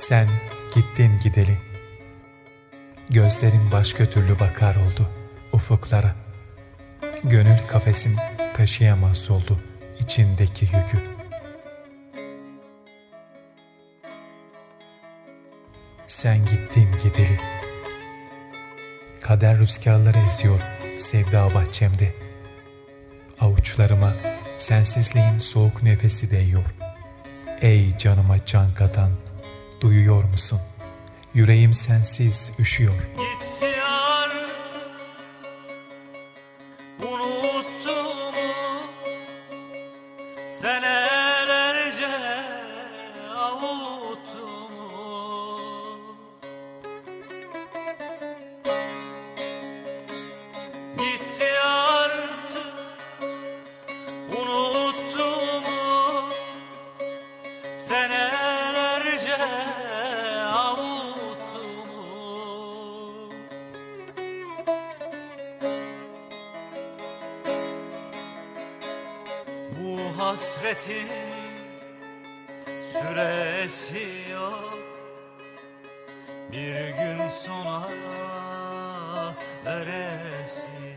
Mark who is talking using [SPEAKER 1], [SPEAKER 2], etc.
[SPEAKER 1] Sen gittin gideli. Gözlerin başka türlü bakar oldu ufuklara. Gönül kafesim taşıyamaz oldu içindeki yükü. Sen gittin gideli. Kader rüzgarları eziyor sevda bahçemde. Avuçlarıma sensizliğin soğuk nefesi değiyor. Ey canıma can katan, duyuyor musun? Yüreğim sensiz üşüyor.
[SPEAKER 2] Gitti artık Unuttu mu Senelerce avuttu mu Gitti artık Unuttu mu Senelerce Bu hasretin süresi yok. Bir gün sona eresi